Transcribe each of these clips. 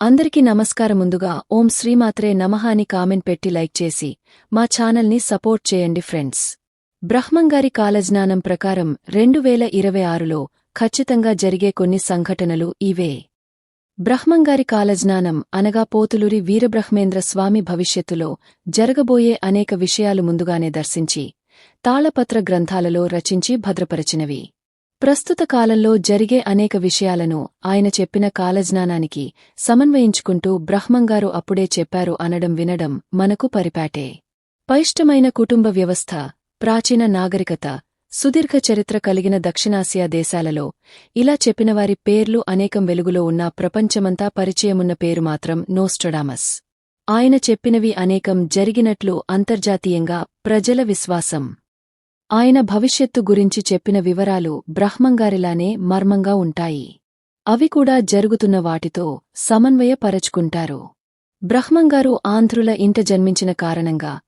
అందరికీ నమస్కారం ముందుగా ఓం శ్రీమాత్రే నమః అని కామెంట్ పెట్టి లైక్ చేసి మా ఛానల్ని సపోర్ట్ చేయండి ఫ్రెండ్స్. బ్రహ్మంగారి కాలజ్ఞానం ప్రకారం రెండు వేల ఇరవై ఆరులో ఖచ్చితంగా జరిగే కొన్ని సంఘటనలు ఇవే. బ్రహ్మంగారి కాలజ్ఞానం అనగా పోతులూరి వీరబ్రహ్మేంద్ర స్వామి భవిష్యత్తులో జరగబోయే అనేక విషయాలు ముందుగానే దర్శించి తాళపత్ర గ్రంథాలలో రచించి భద్రపరచినవి. ప్రస్తుత కాలంలో జరిగే అనేక విషయాలను ఆయన చెప్పిన కాలజ్ఞానానికి సమన్వయించుకుంటూ బ్రహ్మంగారు అప్పుడే చెప్పారు అనడం వినడం మనకు పరిపాటే. పైష్టమైన కుటుంబ వ్యవస్థ ప్రాచీన నాగరికత సుదీర్ఘ చరిత్ర కలిగిన దక్షిణాసియా దేశాలలో ఇలా చెప్పినవారి పేర్లు అనేకం వెలుగులో ఉన్న ప్రపంచమంతా పరిచయమున్న పేరు మాత్రం నోస్టడామస్ ఆయన చెప్పినవి అనేకం జరిగినట్లు అంతర్జాతీయంగా ప్రజల విశ్వాసం. ఆయన భవిష్యత్తు గురించి చెప్పిన వివరాలు బ్రహ్మంగారిలానే మర్మంగా ఉంటాయి. అవి కూడా జరుగుతున్న వాటితో సమన్వయపరచుకుంటారు. బ్రహ్మంగారు ఆంధ్రుల ఇంట జన్మించిన కారణంగా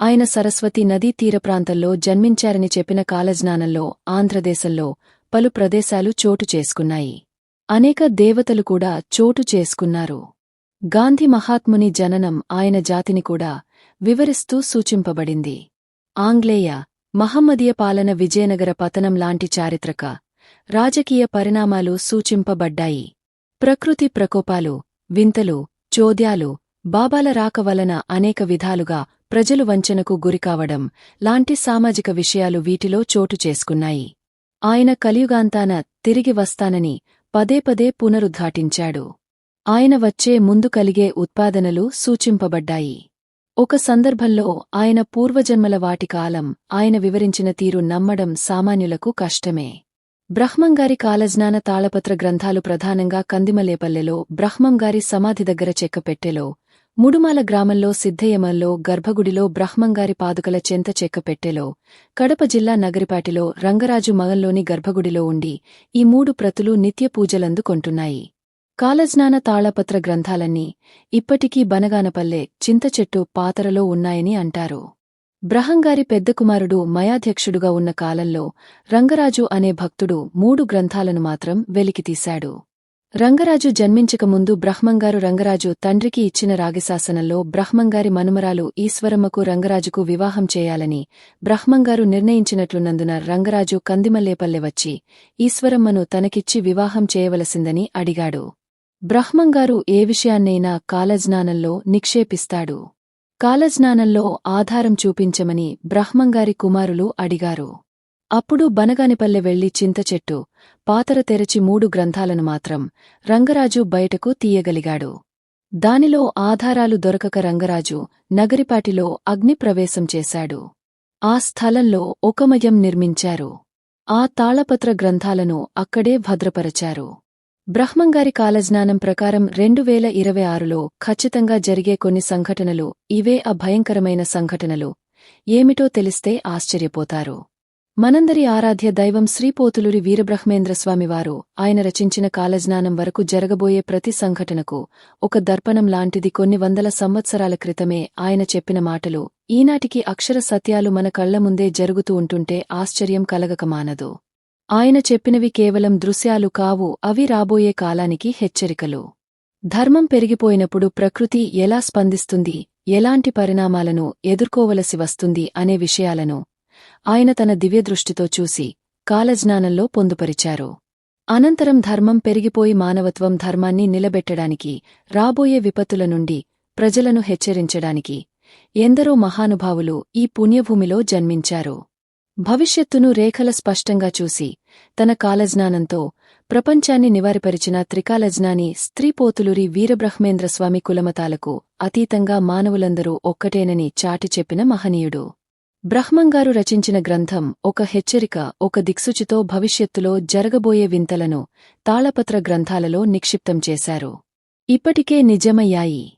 ఆయన సరస్వతి నదీ తీరప్రాంతంలో జన్మించారని చెప్పిన కాలజ్ఞానంలో ఆంధ్రదేశంలో పలు ప్రదేశాలు చోటు చేసుకున్నాయి. అనేక దేవతలు కూడా చోటు చేసుకున్నారు. గాంధీ మహాత్ముని జననం ఆయన జాతిని కూడా వివరిస్తూ సూచింపబడింది. ఆంగ్లేయ మహమ్మదీయ పాలన విజయనగర పతనం లాంటి చారిత్రక రాజకీయ పరిణామాలు సూచింపబడ్డాయి. ప్రకృతి ప్రకోపాలు వింతలు చోద్యాలు బాబాల రాక వలన అనేక విధాలుగా ప్రజలు వంచనకు గురికావడం లాంటి సామాజిక విషయాలు వీటిలో చోటు చేసుకున్నాయి. ఆయన కలియుగాంతాన తిరిగి వస్తానని పదే పదే పునరుద్ఘాటించాడు. ఆయన వచ్చే ముందు కలిగే ఉత్పాదనలు సూచింపబడ్డాయి. ఒక సందర్భంలో ఆయన పూర్వజన్మల వాటి కాలం ఆయన వివరించిన తీరు నమ్మడం సామాన్యులకు కష్టమే. బ్రహ్మంగారి కాలజ్ఞాన తాళపత్ర గ్రంథాలు ప్రధానంగా కందిమలేపల్లెలో బ్రహ్మంగారి సమాధి దగ్గర చెక్కపెట్టెలో ముడుమాల గ్రామంలో సిద్ధయమల్లో గర్భగుడిలో బ్రహ్మంగారి పాదుకల చెంత చెక్కపెట్టెలో కడప జిల్లా నగరిపాటిలో రంగరాజు మగంలోని గర్భగుడిలో ఉండి ఈ మూడు ప్రతులు నిత్య పూజలందుకొంటున్నాయి కాలజ్ఞాన తాళపత్ర గ్రంథాలన్నీ ఇప్పటికీ బనగానపల్లె చింతచెట్టు పాతరలో ఉన్నాయని అంటారు. బ్రహంగారి పెద్ద కుమారుడు మయాధ్యక్షుడుగా ఉన్న కాలంలో రంగరాజు అనే భక్తుడు మూడు గ్రంథాలను మాత్రం వెలికితీశాడు రంగరాజు జన్మించకముందు బ్రహ్మంగారు రంగరాజు తండ్రికి ఇచ్చిన రాగిశాసనంలో బ్రహ్మంగారి మనుమరాలు ఈశ్వరమ్మకు రంగరాజుకు వివాహం చేయాలని బ్రహ్మంగారు నిర్ణయించినట్లున్నందున రంగరాజు కందిమల్లేపల్లె వచ్చి ఈశ్వరమ్మను తనకిచ్చి వివాహం చేయవలసిందని అడిగాడు. బ్రహ్మంగారు ఏ విషయాన్నైనా కాలజ్ఞానంలో నిక్షేపిస్తాడు. కాలజ్ఞానంలో ఆధారం చూపించమని బ్రహ్మంగారి కుమారులు అడిగారు. అప్పుడు బనగానిపల్లె వెళ్ళి చింతచెట్టు పాతర తెరచి మూడు గ్రంథాలను మాత్రం రంగరాజు బయటకు తీయగలిగాడు. దానిలో ఆధారాలు దొరకక రంగరాజు నగరిపాటిలో అగ్నిప్రవేశం చేశాడు. ఆ స్థలంలో ఒకమయం నిర్మించారు. ఆ తాళపత్ర గ్రంథాలను అక్కడే భద్రపరచారు. బ్రహ్మంగారి కాలజ్ఞానం ప్రకారం రెండు వేల ఇరవై ఆరులో ఖచ్చితంగా జరిగే కొన్ని సంఘటనలు ఇవే ఆ భయంకరమైన సంఘటనలు. ఏమిటో తెలిస్తే ఆశ్చర్యపోతారు. మనందరి ఆరాధ్య దైవం శ్రీపోతులూరి వీరబ్రహ్మేంద్రస్వామివారు ఆయన రచించిన కాలజ్ఞానం వరకు జరగబోయే ప్రతి సంఘటనకు ఒక దర్పణం లాంటిది కొన్ని వందల సంవత్సరాల క్రితమే ఆయన చెప్పిన మాటలు ఈనాటికి అక్షర సత్యాలు మన కళ్ళ ముందే జరుగుతూ ఉంటుంటే ఆశ్చర్యం కలగకమానదు. ఆయన చెప్పినవి కేవలం దృశ్యాలు కావు అవి రాబోయే కాలానికి హెచ్చరికలు. ధర్మం పెరిగిపోయినప్పుడు ప్రకృతి ఎలా స్పందిస్తుంది ఎలాంటి పరిణామాలను ఎదుర్కోవలసి వస్తుంది అనే విషయాలను ఆయన తన దివ్యదృష్టితో చూసి కాలజ్ఞానంలో పొందుపరిచారు. అనంతరం ధర్మం పెరిగిపోయి మానవత్వం ధర్మాన్ని నిలబెట్టడానికి రాబోయే విపత్తుల నుండి ప్రజలను హెచ్చరించడానికి ఎందరో మహానుభావులు ఈ పుణ్యభూమిలో జన్మించారు. భవిష్యత్తును రేఖల స్పష్టంగా చూసి తన కాలజ్ఞానంతో ప్రపంచాన్ని నివారిపరిచిన త్రికాలజ్ఞాని స్త్రీపోతులూరి వీరబ్రహ్మేంద్రస్వామి కులమతాలకు అతీతంగా మానవులందరూ ఒక్కటేనని చాటి చెప్పిన మహనీయుడు. బ్రహ్మంగారు రచించిన గ్రంథం ఒక హెచ్చరిక ఒక దిక్సూచితో భవిష్యత్తులో జరగబోయే వింతలను తాళపత్ర గ్రంథాలలో నిక్షిప్తం చేశారు. ఇప్పటికే నిజమయ్యాయి.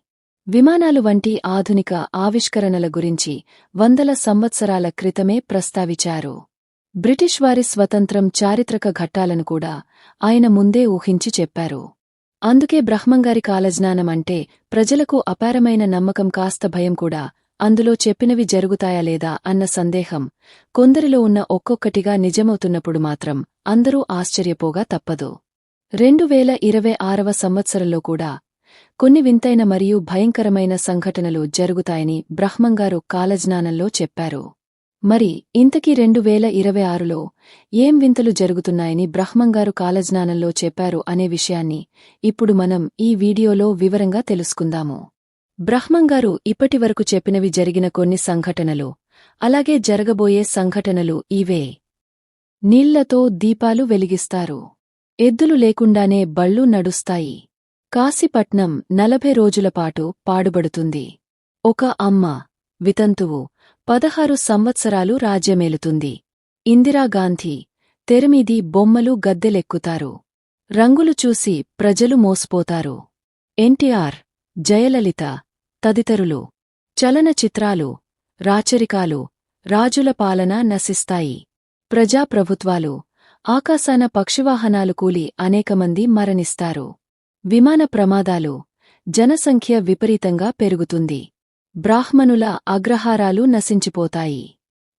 విమానాలు వంటి ఆధునిక ఆవిష్కరణల గురించి వందల సంవత్సరాల క్రితమే ప్రస్తావించారు. బ్రిటిష్ వారి స్వతంత్రం చారిత్రక ఘట్టాలను కూడా ఆయన ముందే ఊహించి చెప్పారు. అందుకే బ్రహ్మంగారి కాలజ్ఞానం అంటే ప్రజలకు అపారమైన నమ్మకం కాస్త భయం కూడా అందులో చెప్పినవి జరుగుతాయా లేదా అన్న సందేహం కొందరిలో ఉన్న ఒక్కొక్కటిగా నిజమవుతున్నప్పుడు మాత్రం అందరూ ఆశ్చర్యపోగా తప్పదు. రెండు వేల ఇరవై ఆరవ సంవత్సరంలో కూడా కొన్ని వింతైన మరియు భయంకరమైన సంఘటనలు జరుగుతాయని బ్రహ్మంగారు కాలజ్ఞానంలో చెప్పారు. మరి ఇంతకీ రెండు వేల ఇరవై ఆరులో ఏం వింతలు జరుగుతున్నాయని బ్రహ్మంగారు కాలజ్ఞానంలో చెప్పారు అనే విషయాన్ని ఇప్పుడు మనం ఈ వీడియోలో వివరంగా తెలుసుకుందాము. బ్రహ్మంగారు ఇప్పటివరకు చెప్పినవి జరిగిన కొన్ని సంఘటనలు అలాగే జరగబోయే సంఘటనలు ఇవే. నీళ్ళతో దీపాలు వెలిగిస్తారు. ఎద్దులు లేకుండానే బళ్ళు నడుస్తాయి. కాశీపట్నం నలభై రోజులపాటు పాడుబడుతుంది. ఒక అమ్మ వితంతువు పదహారు సంవత్సరాలు రాజ్యమేలుతుంది. ఇందిరాగాంధీ తెరమీది బొమ్మలు గద్దెలెక్కుతారు. రంగులు చూసి ప్రజలు మోసపోతారు. ఎన్టీఆర్ జయలలిత తదితరులు చలనచిత్రాలు రాచరికాలు రాజుల పాలన నశిస్తాయి. ప్రజాప్రభుత్వాలు ఆకాశాన పక్షివాహనాలు కూలి అనేకమంది మరణిస్తారు. విమాన ప్రమాదాలు జనసంఖ్య విపరీతంగా పెరుగుతుంది. బ్రాహ్మణుల అగ్రహారాలు నశించిపోతాయి.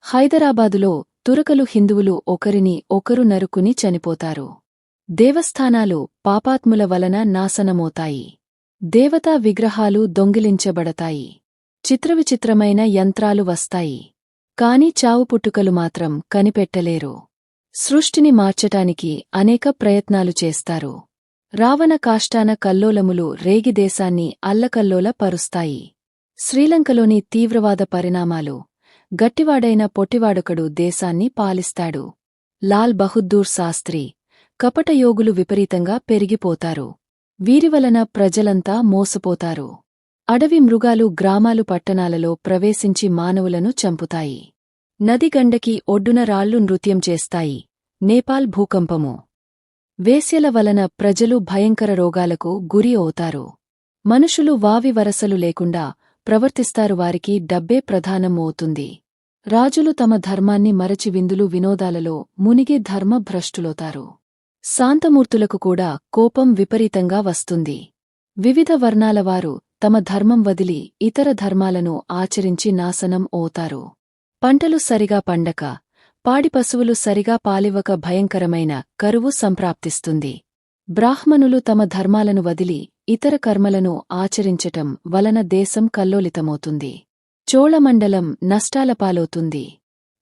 హైదరాబాదులో తురకలు హిందువులు ఒకరిని ఒకరు నరుకుని చనిపోతారు. దేవస్థానాలు పాపాత్ముల వలన నాశనమోతాయి దేవతా విగ్రహాలు దొంగిలించబడతాయి. చిత్రవిచిత్రమైన యంత్రాలు వస్తాయి. కాని చావు పుట్టుకలు మాత్రం కనిపెట్టలేరు. సృష్టిని మార్చటానికి అనేక ప్రయత్నాలు చేస్తారు. రావణ కాష్టాన కల్లోలములు రేగిదేశాన్ని అల్లకల్లోల పరుస్తాయి. శ్రీలంకలోని తీవ్రవాద పరిణామాలు. గట్టివాడైన పొట్టివాడొకడు దేశాన్ని పాలిస్తాడు. లాల్ బహుద్దూర్ శాస్త్రి కపటయోగులు విపరీతంగా పెరిగిపోతారు. వీరివలన ప్రజలంతా మోసపోతారు. అడవి మృగాలు గ్రామాలు పట్టణాలలో ప్రవేశించి మానవులను చంపుతాయి. నదిగండకి ఒడ్డున రాళ్ళు నృత్యం చేస్తాయి. నేపాల్ భూకంపము. వేశ్యల వలన ప్రజలు భయంకర రోగాలకు గురి అవుతారు. మనుషులు వావి వరసలు లేకుండా ప్రవర్తిస్తారు వారికి డబ్బే ప్రధానం అవుతుంది. రాజులు తమ ధర్మాన్ని మరచి విందులు వినోదాలలో మునిగి ధర్మభ్రష్టులోతారు శాంతమూర్తులకు కూడా కోపం విపరీతంగా వస్తుంది. వివిధ వర్ణాలవారు తమ ధర్మం వదిలి ఇతర ధర్మాలను ఆచరించి నాశనం ఓతారు పంటలు సరిగా పండక పాడి పశువులు సరిగా పాలివ్వక భయంకరమైన కరువు సంప్రాప్తిస్తుంది. బ్రాహ్మణులు తమ ధర్మాలను వదిలి ఇతర కర్మలను ఆచరించటం వలన దేశం కల్లోలితమవుతుంది. చోళమండలం నష్టాల పాలవుతుంది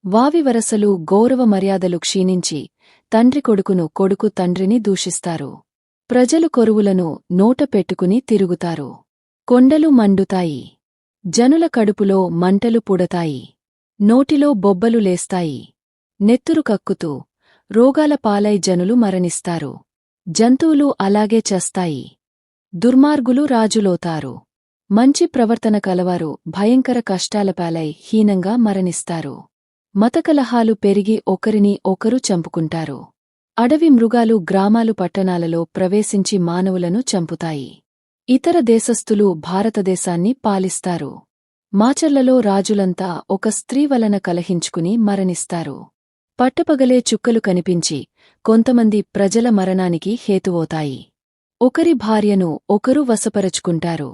వావివరసలు గౌరవ మర్యాదలు క్షీణించి తండ్రి కొడుకును కొడుకు తండ్రిని దూషిస్తారు. ప్రజలు కొరువులను నోట పెట్టుకుని తిరుగుతారు. కొండలు మండుతాయి. జనుల కడుపులో మంటలు పుడతాయి. నోటిలో బొబ్బలు లేస్తాయి. నెత్తురు కక్కుతూ రోగాల పాలై జనులు మరణిస్తారు. జంతువులు అలాగే చస్తాయి. దుర్మార్గులు రాజులోతారు మంచి ప్రవర్తన కలవారు భయంకర కష్టాల పాలై హీనంగా మరణిస్తారు. మతకలహాలు పెరిగి ఒకరిని ఒకరు చంపుకుంటారు. అడవి మృగాలు గ్రామాలు పట్టణాలలో ప్రవేశించి మానవులను చంపుతాయి. ఇతర దేశస్థులు భారతదేశాన్ని పాలిస్తారు. మాచర్లలో రాజులంతా ఒక స్త్రీ వలన కలహించుకుని మరణిస్తారు. పట్టపగలే చుక్కలు కనిపించి కొంతమంది ప్రజల మరణానికి హేతువోతాయి ఒకరి భార్యను ఒకరు వశపరచుకుంటారు.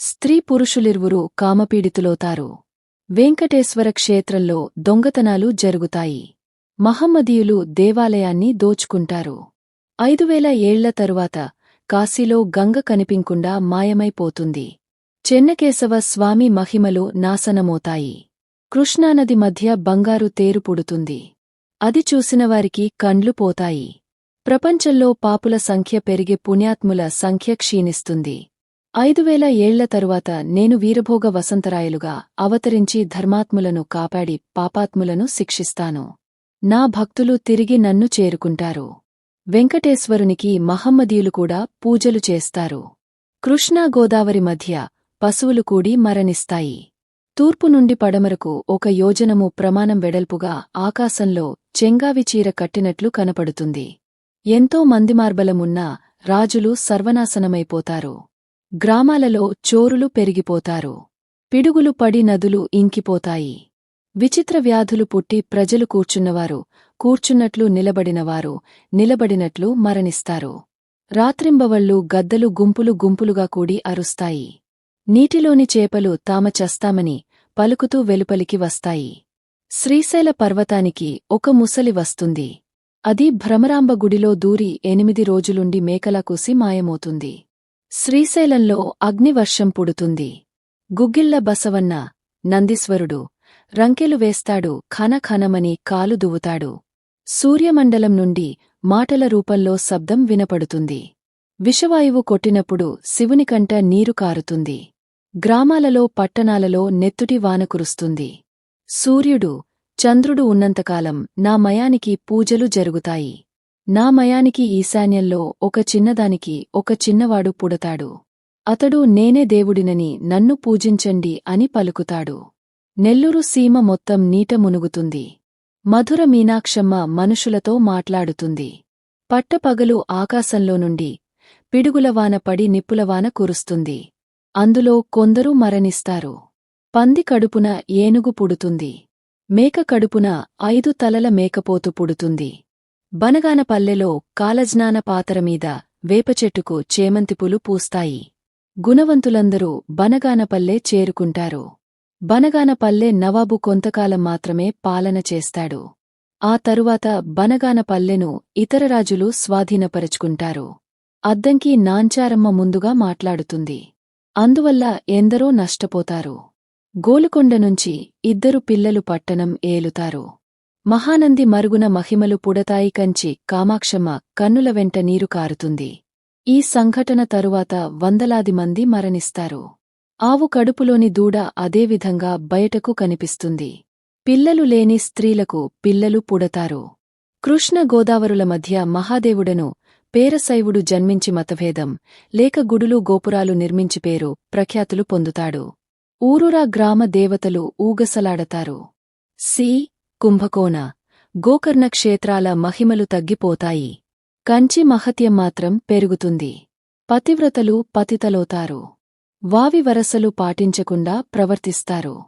స్త్రీ పురుషులిరువురు కామపీడితులవుతారు. వెంకటేశ్వర క్షేత్రంలో దొంగతనాలు జరుగుతాయి. మహమ్మదీయులు దేవాలయాన్ని దోచుకుంటారు. ఐదువేల ఏళ్ళ తరువాత కాశీలో గంగ కనిపింకుండా మాయమైపోతుంది. చెన్నకేశవ స్వామి మహిమలు నాశనమోతాయి కృష్ణానది మధ్య బంగారు తేరు పుడుతుంది. అది చూసినవారికి కండ్లు పోతాయి. ప్రపంచంలో పాపుల సంఖ్య పెరిగి పుణ్యాత్ముల సంఖ్య క్షీణిస్తుంది. ఐదువేల ఏళ్ళ తరువాత నేను వీరభోగ వసంతరాయలుగా అవతరించి ధర్మాత్ములను కాపాడి పాపాత్ములను శిక్షిస్తాను. నా భక్తులు తిరిగి నన్ను చేరుకుంటారు. వెంకటేశ్వరునికి మహమ్మదీయులు కూడా పూజలు చేస్తారు. కృష్ణా గోదావరి మధ్య పశువులు కూడి మరణిస్తాయి. తూర్పు నుండి పడమరకు ఒక యోజనము ప్రమాణం వెడల్పుగా ఆకాశంలో చెంగావిచీర కట్టినట్లు కనపడుతుంది. ఎంతో మందిమార్బలమున్నా రాజులు సర్వనాశనమైపోతారు. గ్రామాలలో చోరులు పెరిగిపోతారు. పిడుగులు పడి నదులు ఇంకిపోతాయి. విచిత్ర వ్యాధులు పుట్టి ప్రజలు కూర్చున్నవారు కూర్చున్నట్లు నిలబడినవారు నిలబడినట్లు మరణిస్తారు. రాత్రింబవళ్ళు గద్దలు గుంపులు గుంపులుగా కూడి అరుస్తాయి. నీటిలోని చేపలు తామ చస్తామని పలుకుతూ వెలుపలికి వస్తాయి. శ్రీశైల పర్వతానికి ఒక ముసలి వస్తుంది. అది భ్రమరాంబ గుడిలో దూరి ఎనిమిది రోజులుండి మేకలా కూసి మాయమవుతుంది. శ్రీశైలంలో అగ్నివర్షం పుడుతుంది. గుగ్గిళ్ళ బసవన్న నందీశ్వరుడు రంకెలు వేస్తాడు ఖనఖనమని కాలు దువ్వుతాడు. సూర్యమండలం నుండి మాటల రూపంలో శబ్దం వినపడుతుంది. విషవాయువు కొట్టినప్పుడు శివునికంట నీరు కారుతుంది. గ్రామాలలో పట్టణాలలో నెత్తుటి వాన కురుస్తుంది. సూర్యుడు చంద్రుడు ఉన్నంతకాలం నా మయానికి పూజలు జరుగుతాయి. నా మయానికి ఈశాన్యంలో ఒక చిన్నదానికి ఒక చిన్నవాడు పుడతాడు. అతడు నేనే దేవుడినని నన్ను పూజించండి అని పలుకుతాడు. నెల్లూరు సీమ మొత్తం నీట మునుగుతుంది. మధుర మీనాక్షమ్మ మనుషులతో మాట్లాడుతుంది. పట్టపగలు ఆకాశంలో నుండి పిడుగులవాన పడి నిప్పులవాన కురుస్తుంది. అందులో కొందరు మరణిస్తారు. పంది కడుపున ఏనుగు పుడుతుంది. మేక కడుపున ఐదు తలల మేకపోతు పుడుతుంది. బనగానపల్లెలో కాలజ్ఞాన పాతరమీద వేపచెట్టుకు చేమంతిపులు పూస్తాయి. గుణవంతులందరూ బనగానపల్లె చేరుకుంటారు. బనగానపల్లె నవాబు కొంతకాలం మాత్రమే పాలన చేస్తాడు. ఆ తరువాత బనగానపల్లెను ఇతర రాజులు స్వాధీనపరుచుకుంటారు. అద్దంకి నాంచారమ్మ ముందుగా మాట్లాడుతుంది. అందువల్ల ఎందరో నష్టపోతారు. గోలుకొండ నుంచి ఇద్దరు పిల్లలు పట్టణం ఏలుతారు. మహానంది మరుగున మహిమలు పుడతాయి కంచి కామాక్షమ్మ కన్నుల వెంట నీరు కారుతుంది. ఈ సంఘటన తరువాత వందలాది మంది మరణిస్తారు. ఆవు కడుపులోని దూడ అదేవిధంగా బయటకు కనిపిస్తుంది. పిల్లలు లేని స్త్రీలకు పిల్లలు పుడతారు. కృష్ణ గోదావరుల మధ్య మహాదేవుడను పేరశైవుడు జన్మించి మతభేదం లేక గుడులు గోపురాలు నిర్మించి పేరు ప్రఖ్యాతులు పొందుతాడు. ఊరురా గ్రామ దేవతలు ఊగసలాడతారు. సి. కుంభకోణ గోకర్ణ క్షేత్రాల మహిమలు తగ్గిపోతాయి. కంచి మహత్యం మాత్రం పెరుగుతుంది. పతివ్రతలు పతితలోతారు. వావి వరసలు పాటించకుండా ప్రవర్తిస్తారు.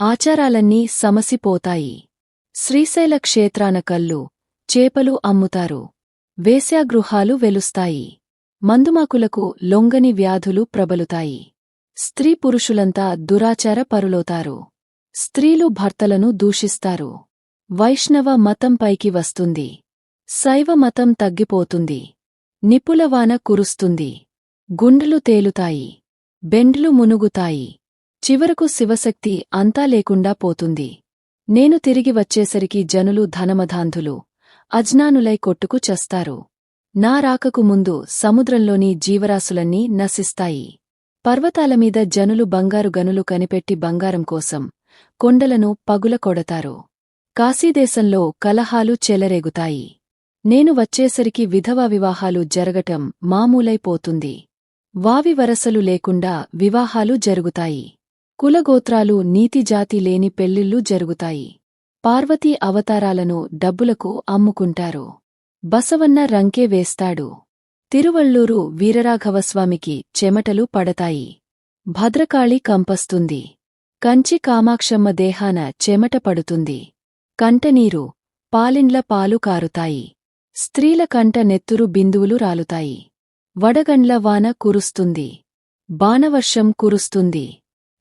ఆచారాలన్నీ సమసిపోతాయి. శ్రీశైల క్షేత్రాన కల్లు చేపలు అమ్ముతారు. వేశ్యాగృహాలు వెలుస్తాయి. మందుమాకులకు లొంగని వ్యాధులు ప్రబలుతాయి. స్త్రీ పురుషులంతా దురాచార పరులోతారు స్త్రీలు భర్తలను దూషిస్తారు. వైష్ణవ మతం పైకి వస్తుంది. శైవ మతం తగ్గిపోతుంది. నిపులవాన కురుస్తుంది. గుండెలు తేలుతాయి. బెండ్లు మునుగుతాయి. చివరకు శివశక్తి అంతా లేకుండా పోతుంది. నేను తిరిగి వచ్చేసరికి జనులు ధనమధాంధులు. అజ్ఞానులై కొట్టుకు చస్తారు. నా రాకకు ముందు సముద్రంలోని జీవరాశులన్నీ నశిస్తాయి. పర్వతాలమీద జనులు బంగారు గనులు కనిపెట్టి బంగారం కోసం కొండలను పగుల కొడతారు. కాశీదేశంలో కలహాలు చెలరేగుతాయి. నేను వచ్చేసరికి విధవా వివాహాలు జరగటం మామూలైపోతుంది వావి వరసలు లేకుండా వివాహాలు జరుగుతాయి. కులగోత్రాలు నీతిజాతి లేని పెళ్ళిళ్ళు జరుగుతాయి. పార్వతీ అవతారాలను డబ్బులకు అమ్ముకుంటారు. బసవన్న రంకే వేస్తాడు. తిరువళ్ళూరు వీరరాఘవస్వామికి చెమటలు పడతాయి. భద్రకాళి కంపస్తుంది. కంచి కామాక్షమ్మ దేహాన చెమట పడుతుంది. కంటనీరు పాలిండ్ల పాలు కారుతాయి. స్త్రీల కంట నెత్తురు బిందువులు రాలుతాయి. వడగండ్ల వాన కురుస్తుంది. బాణవర్షం కురుస్తుంది.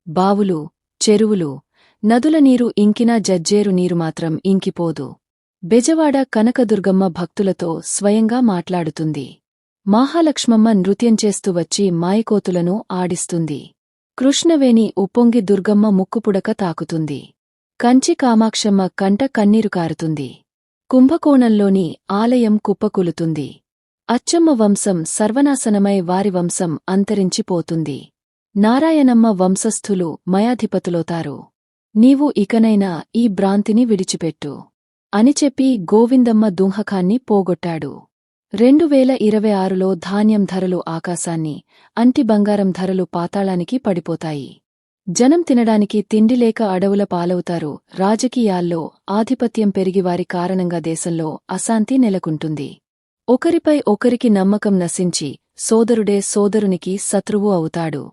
బావులు చెరువులు నదుల నీరు ఇంకినా జజ్జేరు నీరు మాత్రం ఇంకిపోదు. బెజవాడ కనకదుర్గమ్మ భక్తులతో స్వయంగా మాట్లాడుతుంది. మహాలక్ష్మమ్మ నృత్యం చేస్తూ వచ్చి మాయకోతులను ఆడిస్తుంది. కృష్ణవేణి ఉప్పొంగి దుర్గమ్మ ముక్కుపుడక తాకుతుంది. కంచి కామాక్షమ్మ కంట కన్నీరు కారుతుంది. కుంభకోణంలోని ఆలయం కుప్పకులుతుంది. అచ్చమ్మ వంశం సర్వనాశనమై వారి వంశం అంతరించిపోతుంది. నారాయణమ్మ వంశస్థులు మయాధిపతులవుతారు. నీవు ఇకనైనా ఈ భ్రాంతిని విడిచిపెట్టు. అని చెప్పి గోవిందమ్మ దుంహకాన్ని పోగొట్టాడు. రెండు వేల ఇరవై ఆరులో ధాన్యం ధరలు ఆకాశాన్ని అంటి బంగారం ధరలు పాతాళానికి పడిపోతాయి. జనం తినడానికి తిండిలేక అడవుల పాలవుతారు. రాజకీయాల్లో ఆధిపత్యం పెరిగివారి కారణంగా దేశంలో అశాంతి నెలకుంటుంది. ఒకరిపై ఒకరికి నమ్మకం నశించి సోదరుడే సోదరునికి శత్రువు అవుతాడు.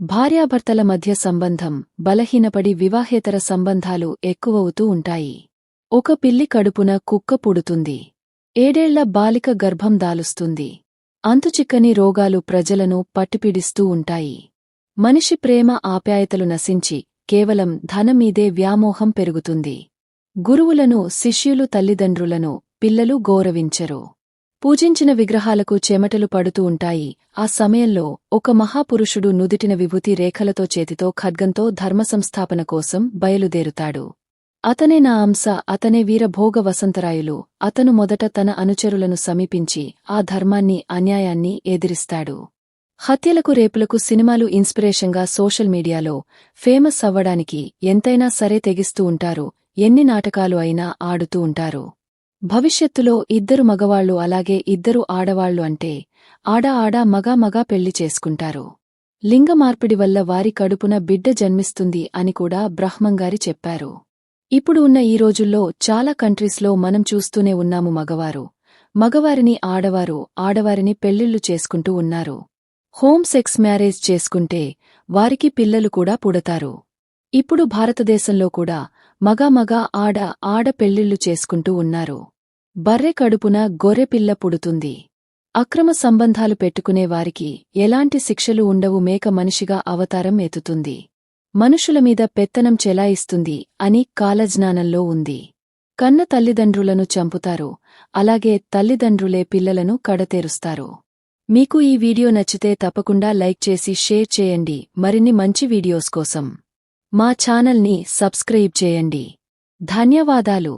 భార్యాభర్తల మధ్య సంబంధం బలహీనపడి వివాహేతర సంబంధాలు ఎక్కువవుతూ ఉంటాయి. ఒక పిల్లి కడుపున కుక్క పుడుతుంది. ఏడేళ్ళ బాలిక గర్భం దాలుస్తుంది. అంతుచిక్కని రోగాలు ప్రజలను పట్టుపిడిస్తూ ఉంటాయి. మనిషి ప్రేమ ఆప్యాయతలు నశించి కేవలం ధనమీదే వ్యామోహం పెరుగుతుంది. గురువులను శిష్యులు తల్లిదండ్రులను పిల్లలు గౌరవించరు. పూజించిన విగ్రహాలకు చెమటలు పడుతూ ఉంటాయి. ఆ సమయంలో ఒక మహాపురుషుడు నుదిటిన విభూతి రేఖలతో చేతితో ఖడ్గంతో ధర్మసంస్థాపన కోసం బయలుదేరుతాడు. అతనే నా అంశ అతనే వీరభోగ వసంతరాయులు అతను మొదట తన అనుచరులను సమీపించి ఆ ధర్మాన్ని అన్యాయాన్ని ఎదిరిస్తాడు. హత్యలకు రేపులకు సినిమాలు ఇన్స్పిరేషన్గా సోషల్ మీడియాలో ఫేమస్ అవ్వడానికి ఎంతైనా సరే తెగిస్తూ ఉంటారు. ఎన్ని నాటకాలు అయినా ఆడుతూ ఉంటారు. భవిష్యత్తులో ఇద్దరు మగవాళ్ళు అలాగే ఇద్దరు ఆడవాళ్ళు అంటే ఆడ ఆడ మగ మగ పెళ్ళి చేసుకుంటారు. లింగ మార్పిడి వల్ల వారి కడుపున బిడ్డ జన్మిస్తుంది అని కూడా బ్రహ్మంగారి చెప్పారు. ఇప్పుడు ఉన్న ఈ రోజుల్లో చాలా కంట్రీస్లో మనం చూస్తూనే ఉన్నాము మగవారు. మగవారిని ఆడవారు ఆడవారిని పెళ్ళిళ్ళు చేసుకుంటూ ఉన్నారు. హోమ్ సెక్స్ మ్యారేజ్ చేసుకుంటే వారికి పిల్లలు కూడా పుడతారు. ఇప్పుడు భారతదేశంలో కూడా మగ మగ ఆడ ఆడ పెళ్ళిళ్ళు చేసుకుంటూ ఉన్నారు. బర్రె కడుపున గొర్రెపిల్ల పుడుతుంది. అక్రమ సంబంధాలు పెట్టుకునే వారికి ఎలాంటి శిక్షలు ఉండవు మేక మనిషిగా అవతారం ఎత్తుతుంది. మనుషుల మీద పెత్తనం చెలాయిస్తుంది అని కాలజ్ఞానంలో ఉంది. కన్న తల్లిదండ్రులను చంపుతారు అలాగే తల్లిదండ్రులే పిల్లలను కడతేరుస్తారు. మీకు ఈ వీడియో నచ్చితే తప్పకుండా లైక్ చేసి షేర్ చేయండి. మరిన్ని మంచి వీడియోస్ కోసం మా ఛానల్ని సబ్స్క్రైబ్ చేయండి. ధన్యవాదాలు.